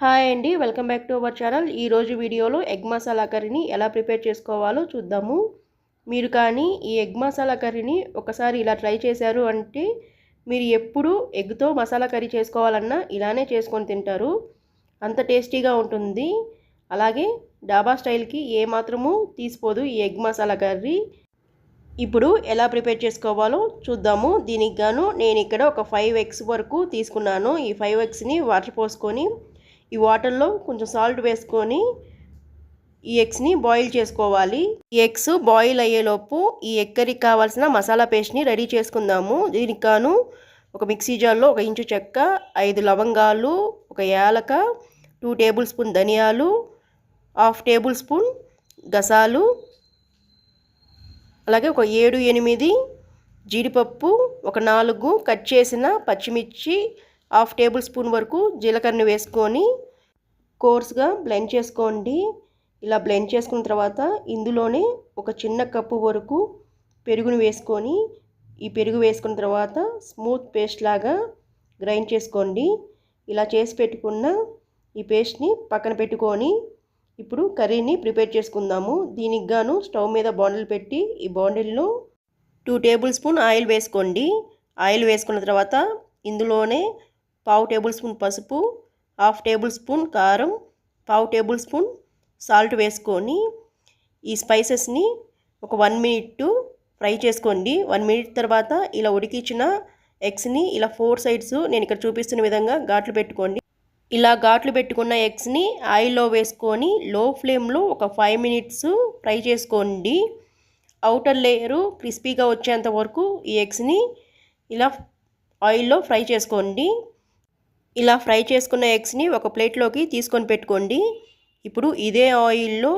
Hi అండి welcome back to our channel. ఈరోజు వీడియోలో ఎగ్ మసాలా కర్రీని ఎలా ప్రిపేర్ చేసుకోవాలో చూద్దాము. మీరు కానీ ఈ ఎగ్ మసాలా కర్రీని ఒకసారి ఇలా ట్రై చేశారు అంటే మీరు ఎప్పుడు ఎగ్తో మసాలా కర్రీ చేసుకోవాలన్నా ఇలానే చేసుకొని తింటారు. అంత టేస్టీగా ఉంటుంది. అలాగే డాబా స్టైల్కి ఏమాత్రము తీసిపోదు ఈ ఎగ్ మసాలా కర్రీ. ఇప్పుడు ఎలా ప్రిపేర్ చేసుకోవాలో చూద్దాము. దీనికి గాను నేను ఇక్కడ ఒక ఫైవ్ ఎగ్స్ వరకు తీసుకున్నాను. ఈ ఫైవ్ ఎగ్స్ని వాటర్ పోసుకొని ఈ వాటర్లో కొంచెం సాల్ట్ వేసుకొని ఈ ఎగ్స్ని బాయిల్ చేసుకోవాలి. ఈ ఎగ్స్ బాయిల్ అయ్యేలోపు ఈ ఎక్కరికి కావాల్సిన మసాలా పేస్ట్ని రెడీ చేసుకుందాము. దీనికి గాను ఒక మిక్సీ జార్లో ఒక ఇంచు చెక్క ఐదు లవంగాలు ఒక యాలక టూ టేబుల్ స్పూన్ ధనియాలు హాఫ్ టేబుల్ స్పూన్ గసాలు అలాగే ఒక ఏడు ఎనిమిది జీడిపప్పు ఒక నాలుగు కట్ చేసిన పచ్చిమిర్చి హాఫ్ టేబుల్ స్పూన్ వరకు జీలకర్రని వేసుకొని కోర్స్గా బ్లెండ్ చేసుకోండి. ఇలా బ్లెండ్ చేసుకున్న తర్వాత ఇందులోనే ఒక చిన్న కప్పు వరకు పెరుగుని వేసుకొని ఈ పెరుగు వేసుకున్న తర్వాత స్మూత్ పేస్ట్ లాగా గ్రైండ్ చేసుకోండి. ఇలా చేసి పెట్టుకున్న ఈ పేస్ట్ని పక్కన పెట్టుకొని ఇప్పుడు కర్రీని ప్రిపేర్ చేసుకుందాము. దీనికి గాను స్టవ్ మీద బాండిల్ పెట్టి ఈ బాండిల్లో టూ టేబుల్ స్పూన్ ఆయిల్ వేసుకోండి. ఆయిల్ వేసుకున్న తర్వాత ఇందులోనే పావు టేబుల్ స్పూన్ పసుపు హాఫ్ టేబుల్ స్పూన్ కారం పావు టేబుల్ స్పూన్ సాల్ట్ వేసుకొని ఈ స్పైసెస్ని ఒక వన్ మినిట్ ఫ్రై చేసుకోండి. వన్ మినిట్ తర్వాత ఇలా ఉడికించిన ఎగ్స్ని ఇలా ఫోర్ సైడ్స్ నేను ఇక్కడ చూపిస్తున్న విధంగా ఘాట్లు పెట్టుకోండి. ఇలా ఘాట్లు పెట్టుకున్న ఎగ్స్ని ఆయిల్లో వేసుకొని లో ఫ్లేమ్లో ఒక ఫైవ్ మినిట్స్ ఫ్రై చేసుకోండి. అవుటర్ లేయరు క్రిస్పీగా వచ్చేంత వరకు ఈ ఎగ్స్ని ఇలా ఆయిల్లో ఫ్రై చేసుకోండి. ఇలా ఫ్రై చేసుకున్న ఎగ్స్ని ఒక ప్లేట్లోకి తీసుకొని పెట్టుకోండి. ఇప్పుడు ఇదే ఆయిల్లో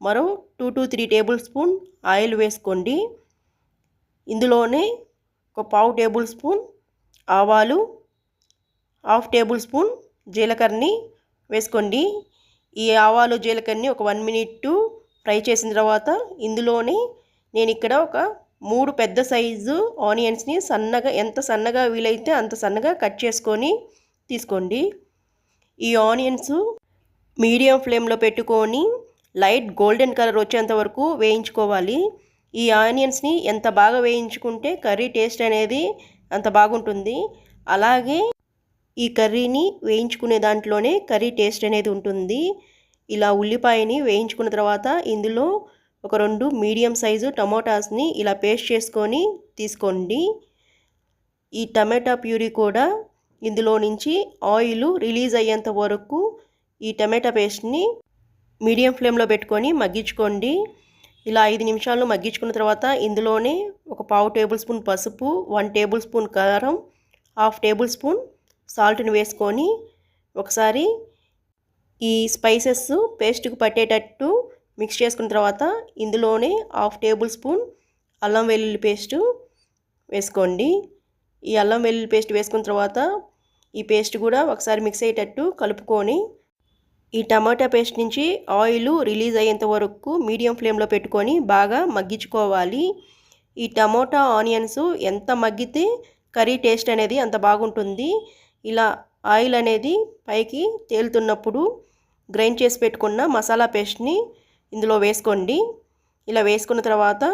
మరో two to three tablespoon oil వేసుకోండి. ఇందులోనే ఒక పావు టేబుల్ స్పూన్ ఆవాలు హాఫ్ టేబుల్ స్పూన్ జీలకర్రని వేసుకోండి. ఈ ఆవాలు జీలకర్రని ఒక వన్ మినిట్ ఫ్రై చేసిన తర్వాత ఇందులోనే నేను ఇక్కడ ఒక మూడు పెద్ద సైజు ఆనియన్స్ని సన్నగా ఎంత సన్నగా వీలైతే అంత సన్నగా కట్ చేసుకొని తీసుకోండి. ఈ ఆనియన్స్ మీడియం ఫ్లేమ్లో పెట్టుకొని లైట్ గోల్డెన్ కలర్ వచ్చేంత వరకు వేయించుకోవాలి. ఈ ఆనియన్స్ని ఎంత బాగా వేయించుకుంటే కర్రీ టేస్ట్ అనేది అంత బాగుంటుంది. అలాగే ఈ కర్రీని వేయించుకునే దాంట్లోనే కర్రీ టేస్ట్ అనేది ఉంటుంది. ఇలా ఉల్లిపాయని వేయించుకున్న తర్వాత ఇందులో ఒక రెండు మీడియం సైజు టమోటాస్ని ఇలా పేస్ట్ చేసుకొని తీసుకోండి. ఈ టమాటా ప్యూరీ కూడా ఇందులో నుంచి ఆయిల్ రిలీజ్ అయ్యేంత వరకు ఈ టమాటా పేస్ట్ని మీడియం ఫ్లేమ్లో పెట్టుకొని మగ్గించుకోండి. ఇలా ఐదు నిమిషాలు మగ్గించుకున్న తర్వాత ఇందులోనే ఒక పావు టేబుల్ స్పూన్ పసుపు వన్ టేబుల్ స్పూన్ కారం హాఫ్ టేబుల్ స్పూన్ సాల్ట్ని వేసుకొని ఒకసారి ఈ స్పైసెస్ పేస్ట్కి పట్టేటట్టు మిక్స్ చేసుకున్న తర్వాత ఇందులోనే హాఫ్ టేబుల్ స్పూన్ అల్లం వెల్లుల్లి పేస్టు వేసుకోండి. ఈ అల్లం వెల్లుల్లి పేస్ట్ వేసుకున్న తర్వాత ఈ పేస్ట్ కూడా ఒకసారి మిక్స్ అయ్యేటట్టు కలుపుకొని ఈ టమాటా పేస్ట్ నుంచి ఆయిల్ రిలీజ్ అయ్యేంత వరకు మీడియం ఫ్లేమ్లో పెట్టుకొని బాగా మగ్గించుకోవాలి. ఈ టమోటా ఆనియన్స్ ఎంత మగ్గితే కర్రీ టేస్ట్ అనేది అంత బాగుంటుంది. ఇలా ఆయిల్ అనేది పైకి తేలుతున్నప్పుడు గ్రైండ్ చేసి పెట్టుకున్న మసాలా పేస్ట్ని ఇందులో వేసుకోండి. ఇలా వేసుకున్న తర్వాత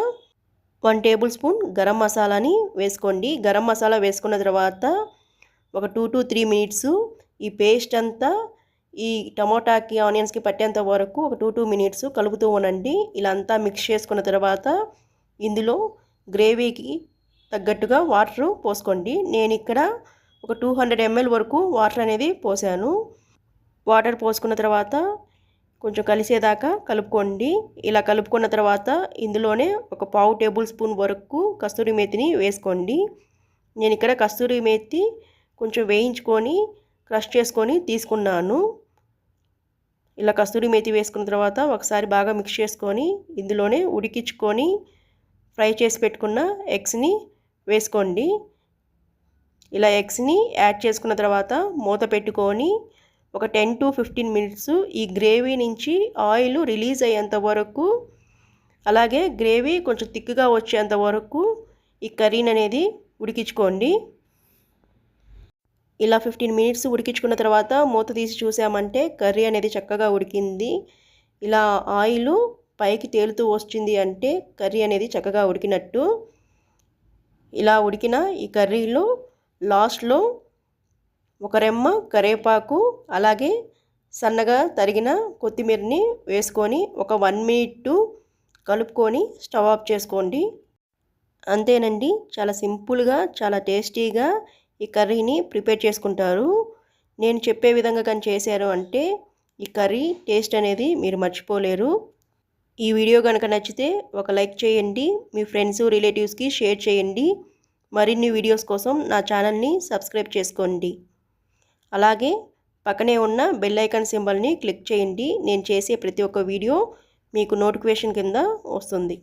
వన్ టేబుల్ స్పూన్ గరం మసాలాని వేసుకోండి. గరం మసాలా వేసుకున్న తర్వాత ఒక టూ టు త్రీ మినిట్స్ ఈ పేస్ట్ అంతా ఈ టమోటాకి ఆనియన్స్కి పట్టేంత వరకు ఒక టూ టూ మినిట్స్ కలుపుతూ ఉండండి. ఇలా అంతా మిక్స్ చేసుకున్న తర్వాత ఇందులో గ్రేవీకి తగ్గట్టుగా వాటర్ పోసుకోండి. నేను ఇక్కడ ఒక టూ హండ్రెడ్ ఎంఎల్ వరకు వాటర్ అనేది పోసాను. వాటర్ పోసుకున్న తర్వాత కొంచెం కలిసేదాకా కలుపుకోండి. ఇలా కలుపుకున్న తర్వాత ఇందులోనే ఒక పావు టేబుల్ స్పూన్ వరకు కస్తూరి మేతిని వేసుకోండి. నేను ఇక్కడ కస్తూరి మేతి కొంచెం వేయించుకొని క్రష్ చేసుకొని తీసుకున్నాను. ఇలా కస్తూరి మేతి వేసుకున్న తర్వాత ఒకసారి బాగా మిక్స్ చేసుకొని ఇందులోనే ఉడికించుకొని ఫ్రై చేసి పెట్టుకున్న ఎగ్స్ని వేసుకోండి. ఇలా ఎగ్స్ని యాడ్ చేసుకున్న తర్వాత మూత పెట్టుకొని ఒక టెన్ టు ఫిఫ్టీన్ మినిట్స్ ఈ గ్రేవీ నుంచి ఆయిల్ రిలీజ్ అయ్యేంత వరకు అలాగే గ్రేవీ కొంచెం థిక్గా వచ్చేంత వరకు ఈ కర్రీని అనేది ఉడికించుకోండి. ఇలా ఫిఫ్టీన్ మినిట్స్ ఉడికించుకున్న తర్వాత మూత తీసి చూసామంటే కర్రీ అనేది చక్కగా ఉడికింది. ఇలా ఆయిల్ పైకి తేలుతూ వచ్చింది అంటే కర్రీ అనేది చక్కగా ఉడికినట్టు. ఇలా ఉడికిన ఈ కర్రీలో లాస్ట్లో ఒక రెమ్మ కరివేపాకు అలాగే సన్నగా తరిగిన కొత్తిమీరని వేసుకొని ఒక వన్ మినిట్ కలుపుకొని స్టవ్ ఆఫ్ చేసుకోండి. అంతేనండి. చాలా సింపుల్గా చాలా టేస్టీగా ఈ కర్రీని ప్రిపేర్ చేసుకుంటారు. నేను చెప్పే విధంగా కానీ చేశారు అంటే ఈ కర్రీ టేస్ట్ అనేది మీరు మర్చిపోలేరు. ఈ వీడియో కనుక నచ్చితే ఒక లైక్ చేయండి మీ ఫ్రెండ్స్ రిలేటివ్స్కి షేర్ చేయండి మరిన్ని వీడియోస్ కోసం నా ఛానల్ని సబ్స్క్రైబ్ చేసుకోండి. అలాగే పక్కనే ఉన్న బెల్ ఐకాన్ సింబల్ని క్లిక్ చేయండి. నేను చేసే ప్రతి ఒక్క వీడియో మీకు నోటిఫికేషన్ కింద వస్తుంది.